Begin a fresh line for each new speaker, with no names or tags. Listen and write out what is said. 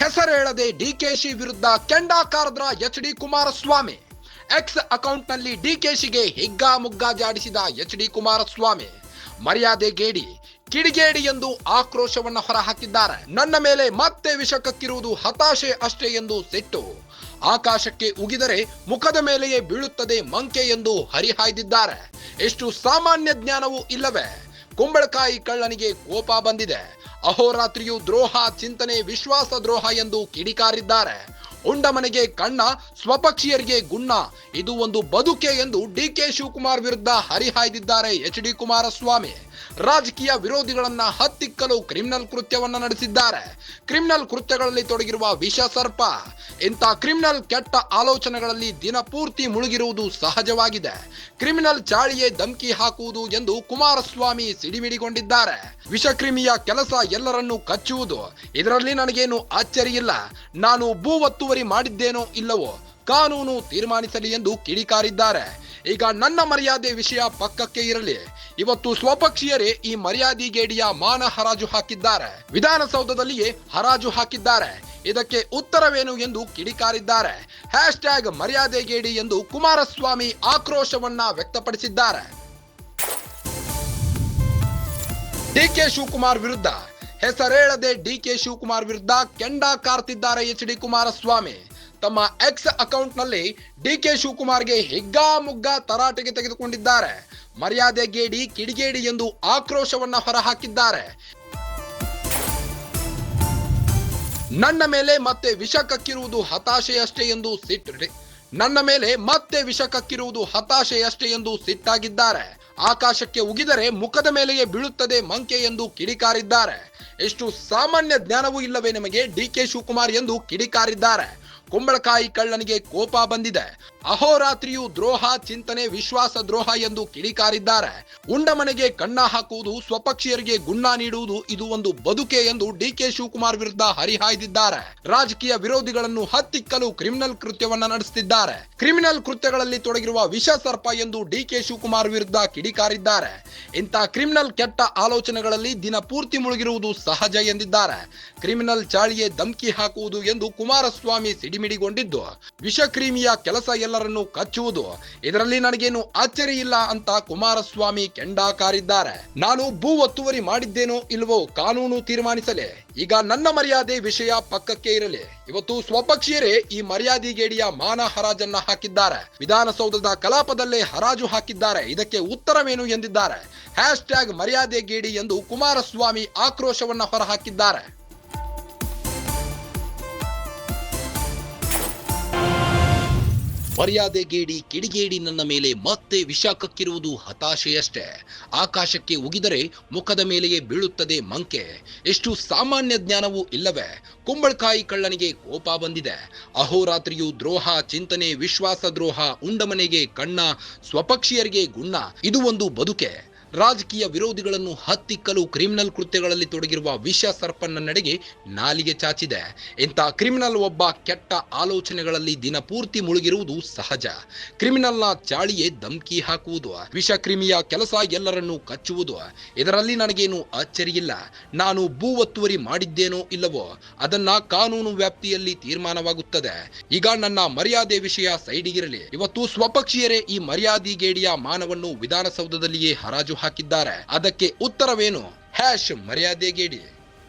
ಹೆಸರೇಳದೆ ಡಿಕೆಶಿ ವಿರುದ್ಧ ಕೆಂಡಾಕಾರದ್ರ H D Kumaraswamy. X ಅಕೌಂಟ್ನಲ್ಲಿ ಹಿಗ್ಗಾ ಮುಗ್ಗ ಜಾಡಿಸಿದ ಎಚ್ ಡಿ ಕುಮಾರಸ್ವಾಮಿ. ಮರ್ಯಾದೆ ಗೇಡಿ, ಕಿಡಿಗೇಡಿ ಎಂದು ಆಕ್ರೋಶವನ್ನು ಹೊರಹಾಕಿದ್ದಾರೆ. ನನ್ನ ಮೇಲೆ ಮತ್ತೆ ವಿಷ ಕಕ್ಕಿರುವುದು ಹತಾಶೆ ಅಷ್ಟೇ ಎಂದು ಸಿಟ್ಟು. ಆಕಾಶಕ್ಕೆ ಉಗಿದರೆ ಮುಖದ ಮೇಲೆಯೇ ಬೀಳುತ್ತದೆ ಮಂಕೆ ಎಂದು ಹರಿಹಾಯ್ದಿದ್ದಾರೆ. ಎಷ್ಟು ಸಾಮಾನ್ಯ ಜ್ಞಾನವೂ ಇಲ್ಲವೇ? ಕುಂಬಳಕಾಯಿ ಕಳ್ಳನಿಗೆ ಕೋಪ ಬಂದಿದೆ. ಅಹೋರಾತ್ರಿಯು ದ್ರೋಹ, ಚಿಂತನೆ, ವಿಶ್ವಾಸ ದ್ರೋಹ ಎಂದು ಕಿಡಿಕಾರಿದ್ದಾರೆ. ಉಂಡ ಮನೆಗೆ ಕಣ್ಣ, ಸ್ವಪಕ್ಷೀಯರಿಗೆ ಗುಣ್ಣ. ಇದು ಒಂದು ಬದುಕೆ ಎಂದು ಡಿ ಕೆ ಶಿವಕುಮಾರ್ ವಿರುದ್ಧ ಹರಿಹಾಯ್ದಿದ್ದಾರೆ ಎಚ್ ಡಿ ಕುಮಾರಸ್ವಾಮಿ. ರಾಜಕೀಯ ವಿರೋಧಿಗಳನ್ನ ಹತ್ತಿಕ್ಕಲು ಕ್ರಿಮಿನಲ್ ಕೃತ್ಯವನ್ನ ನಡೆಸಿದ್ದಾರೆ. ಕ್ರಿಮಿನಲ್ ಕೃತ್ಯಗಳಲ್ಲಿ ತೊಡಗಿರುವ ವಿಷ ಸರ್ಪ, ಇಂಥ ಕ್ರಿಮಿನಲ್ ಕೆಟ್ಟ ಆಲೋಚನೆಗಳಲ್ಲಿ ದಿನಪೂರ್ತಿ ಮುಳುಗಿರುವುದು ಸಹಜವಾಗಿದೆ. ಕ್ರಿಮಿನಲ್ ಚಾಳಿಯೇ ಧಮಕಿ ಹಾಕುವುದು ಎಂದು ಕುಮಾರಸ್ವಾಮಿ ಸಿಡಿಮಿಡಿಗೊಂಡಿದ್ದಾರೆ. ವಿಷಕ್ರಿಮಿಯ ಕೆಲಸ ಎಲ್ಲರನ್ನೂ ಕಚ್ಚುವುದು, ಇದರಲ್ಲಿ ನನಗೇನು ಇಲ್ಲ ನಾನು ಭೂ ಒತ್ತುವರಿ ಮಾಡಿದ್ದೇನೋ ಇಲ್ಲವೋ, ಕಾನೂನು ತೀರ್ಮಾನಿಸಲಿ ಎಂದು ಕಿಡಿಕಾರಿದ್ದಾರೆ. ಈಗ ನನ್ನ ಮರ್ಯಾದೆ ವಿಷಯ ಪಕ್ಕಕ್ಕೆ ಇರಲಿ. ಇವತ್ತು ಸ್ವಪಕ್ಷೀಯರೇ ಈ ಮರ್ಯಾದಿಗೇಡಿಯ ಮಾನ ಹರಾಜು ಹಾಕಿದ್ದಾರೆ. ವಿಧಾನಸೌಧದಲ್ಲಿಯೇ ಹರಾಜು ಹಾಕಿದ್ದಾರೆ. ಇದಕ್ಕೆ ಉತ್ತರವೇನು ಎಂದು ಕಿಡಿಕಾರಿದ್ದಾರೆ. ಹ್ಯಾಶ್ ಟ್ಯಾಗ್ ಮರ್ಯಾದೆಗೇಡಿ ಎಂದು ಕುಮಾರಸ್ವಾಮಿ ಆಕ್ರೋಶವನ್ನ ವ್ಯಕ್ತಪಡಿಸಿದ್ದಾರೆ. ಡಿಕೆ ಶಿವಕುಮಾರ್ ವಿರುದ್ಧ ಹೆಸರೇಳದೆ ಡಿಕೆ ಶಿವಕುಮಾರ್ ವಿರುದ್ಧ ಕೆಂಡ ಕಾರ್ತಿದ್ದಾರೆ ಎಚ್ ಡಿ ಕುಮಾರಸ್ವಾಮಿ. ತಮ್ಮ ಎಕ್ಸ್ ಅಕೌಂಟ್ನಲ್ಲಿ ಡಿಕೆ ಶಿವಕುಮಾರ್ಗೆ ಹಿಗ್ಗಾಮುಗ್ಗಾ ತರಾಟೆಗೆ ತೆಗೆದುಕೊಂಡಿದ್ದಾರೆ. ಮರ್ಯಾದೆ ಗೇಡಿ ಕಿಡಿಗೇಡಿ ಎಂದು ಆಕ್ರೋಶವನ್ನ ಹೊರಹಾಕಿದ್ದಾರೆ. ನನ್ನ ಮೇಲೆ ಮತ್ತೆ ವಿಷ ಕಕ್ಕಿರುವುದು ಹತಾಶೆಯಷ್ಟೇ ಎಂದು ಸಿಟ್ ನನ್ನ ಮೇಲೆ ಮತ್ತೆ ವಿಷ ಕಕ್ಕಿರುವುದು ಹತಾಶೆಯಷ್ಟೇ ಎಂದು ಸಿಟ್ಟಾಗಿದ್ದಾರೆ. ಆಕಾಶಕ್ಕೆ ಉಗಿದರೆ ಮುಖದ ಮೇಲೆಯೇ ಬೀಳುತ್ತದೆ ಮಂಕೆ ಎಂದು ಕಿಡಿಕಾರಿದ್ದಾರೆ. ಎಷ್ಟು ಸಾಮಾನ್ಯ ಜ್ಞಾನವೂ ಇಲ್ಲವೇ ನಿಮಗೆ ಡಿ ಕೆ ಶಿವಕುಮಾರ್ ಎಂದು ಕಿಡಿಕಾರಿದ್ದಾರೆ. ಕುಂಬಳಕಾಯಿ ಕಳ್ಳನಿಗೆ ಕೋಪ ಬಂದಿದೆ. ಅಹೋರಾತ್ರಿಯು ದ್ರೋಹ, ಚಿಂತನೆ, ವಿಶ್ವಾಸ ದ್ರೋಹ ಎಂದು ಕಿಡಿಕಾರಿದ್ದಾರೆ. ಉಂಡಮನೆಗೆ ಕಣ್ಣ ಹಾಕುವುದು, ಸ್ವಪಕ್ಷೀಯರಿಗೆ ಗುಣ್ಣ ನೀಡುವುದು ಇದು ಒಂದು ಬದುಕೆ ಎಂದು ಡಿ ಕೆ ಶಿವಕುಮಾರ್ ವಿರುದ್ಧ ಹರಿಹಾಯ್ದಿದ್ದಾರೆ. ರಾಜಕೀಯ ವಿರೋಧಿಗಳನ್ನು ಹತ್ತಿಕ್ಕಲು ಕ್ರಿಮಿನಲ್ ಕೃತ್ಯವನ್ನ ನಡೆಸುತ್ತಿದ್ದಾರೆ ಕ್ರಿಮಿನಲ್ ಕೃತ್ಯಗಳಲ್ಲಿ ತೊಡಗಿರುವ ವಿಷ ಸರ್ಪ ಎಂದು ಡಿ ಕೆ ಶಿವಕುಮಾರ್ ವಿರುದ್ಧ ಕಿಡಿಕಾರಿದ್ದಾರೆ. ಇಂಥ ಕ್ರಿಮಿನಲ್ ಕೆಟ್ಟ ಆಲೋಚನೆಗಳಲ್ಲಿ ದಿನ ಪೂರ್ತಿ ಮುಳುಗಿರುವುದು ಸಹಜ ಎಂದಿದ್ದಾರೆ. ಕ್ರಿಮಿನಲ್ ಚಾಳಿಯೇ ಧಮ್ಕಿ ಹಾಕುವುದು ಎಂದು ಕುಮಾರಸ್ವಾಮಿ ಸಿಡಿಮಿಡಿಗೊಂಡಿದ್ದು. ವಿಷಕ್ರಿಮಿಯ ಕೆಲಸ ಎಲ್ಲರನ್ನೂ ಕಚ್ಚುವುದು. ಇದರಲ್ಲಿ ನನಗೇನು ಅಚ್ಚರಿ ಇಲ್ಲ ಅಂತ ಕುಮಾರಸ್ವಾಮಿ ಕೆಂಡಾಕಾರಿದ್ದಾರೆ. ನಾನು ಭೂ ಒತ್ತುವರಿ ಮಾಡಿದ್ದೇನೋ ಇಲ್ವೋ ಕಾನೂನು ತೀರ್ಮಾನಿಸಲಿ. ಈಗ ನನ್ನ ಮರ್ಯಾದೆ ವಿಷಯ ಪಕ್ಕಕ್ಕೆ ಇರಲಿ. ಇವತ್ತು ಸ್ವಪಕ್ಷೀಯರೇ ಈ ಮರ್ಯಾದಿಗೇಡಿಯ ಮಾನ ಹರಾಜನ್ನ ಹಾಕಿದ್ದಾರೆ. ವಿಧಾನಸೌಧದ ಕಲಾಪದಲ್ಲೇ ಹರಾಜು ಹಾಕಿದ್ದಾರೆ. ಇದಕ್ಕೆ ಉತ್ತರವೇನು ಎಂದಿದ್ದಾರೆ? ಹ್ಯಾಶ್ ಟ್ಯಾಗ್ ಮರ್ಯಾದೆಗೇಡಿ ಎಂದು ಕುಮಾರಸ್ವಾಮಿ ಆಕ್ರೋಶವನ್ನ ಹೊರಹಾಕಿದ್ದಾರೆ. ಮರ್ಯಾದೆಗೇಡಿ ಕಿಡಿಗೇಡಿ ನನ್ನ ಮೇಲೆ ಮತ್ತೆ ವಿಷ ಕಕ್ಕಿರುವುದು ಹತಾಶೆಯಷ್ಟೇ. ಆಕಾಶಕ್ಕೆ ಉಗಿದರೆ ಮುಖದ ಮೇಲೆಯೇ ಬೀಳುತ್ತದೆ ಮಂಕೆ. ಎಷ್ಟು ಸಾಮಾನ್ಯ ಜ್ಞಾನವೂ ಇಲ್ಲವೇ. ಕುಂಬಳಕಾಯಿ ಕಳ್ಳನಿಗೆ ಕೋಪ ಬಂದಿದೆ. ಅಹೋರಾತ್ರಿಯು ದ್ರೋಹ, ಚಿಂತನೆ ವಿಶ್ವಾಸ ದ್ರೋಹ ಉಂಡಮನೆಗೆ ಕಣ್ಣ, ಸ್ವಪಕ್ಷೀಯರಿಗೆ ಗುಣ್ಣ. ಇದು ಒಂದು ಬದುಕೆ. ರಾಜಕೀಯ ವಿರೋಧಿಗಳನ್ನು ಹತ್ತಿಕ್ಕಲು ಕ್ರಿಮಿನಲ್ ಕೃತ್ಯಗಳಲ್ಲಿ ತೊಡಗಿರುವ ವಿಷ ಸರ್ಪನ್ನ ನಡೆಗೆ ನಾಲಿಗೆ ಚಾಚಿದೆ. ಇಂಥ ಕ್ರಿಮಿನಲ್ ಒಬ್ಬ ಕೆಟ್ಟ ಆಲೋಚನೆಗಳಲ್ಲಿ ದಿನಪೂರ್ತಿ ಮುಳುಗಿರುವುದು ಸಹಜ. ಕ್ರಿಮಿನಲ್ನ ಚಾಳಿಯೇ ಧಮ್ಕಿ ಹಾಕುವುದು. ವಿಷ ಕ್ರಿಮಿಯ ಕೆಲಸ ಎಲ್ಲರನ್ನೂ ಕಚ್ಚುವುದು. ಇದರಲ್ಲಿ ನನಗೇನು ಅಚ್ಚರಿಯಿಲ್ಲ ನಾನು ಭೂ ಒತ್ತುವರಿ ಮಾಡಿದ್ದೇನೋ ಇಲ್ಲವೋ, ಅದನ್ನ ಕಾನೂನು ವ್ಯಾಪ್ತಿಯಲ್ಲಿ ತೀರ್ಮಾನವಾಗುತ್ತದೆ. ಈಗ ನನ್ನ ಮರ್ಯಾದೆ ವಿಷಯ ಸೈಡಿಗಿರಲಿ. ಇವತ್ತು ಸ್ವಪಕ್ಷೀಯರೇ ಈ ಮರ್ಯಾದಿಗೇಡಿಯ ಮಾನವನ್ನು ವಿಧಾನಸೌಧದಲ್ಲಿಯೇ ಹರಾಜು ಹಾಕಿದ್ದಾರೆ. ಅದಕ್ಕೆ ಉತ್ತರವೇನು? ಹ್ಯಾಶ್ ಮರ್ಯಾದೆಗೇಡಿ.